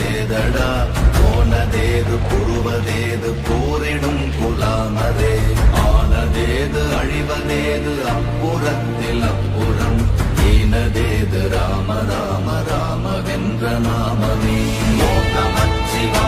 நின்றதேதடா போனதேது புழுவதேது போரிடும் குலாமதே ஆனதேது அழிவதேது அப்புறத்தில் அப்புறம். ஈனதேது ராம ராம ராம வென்ற நாமமே. மோகமச்சிவா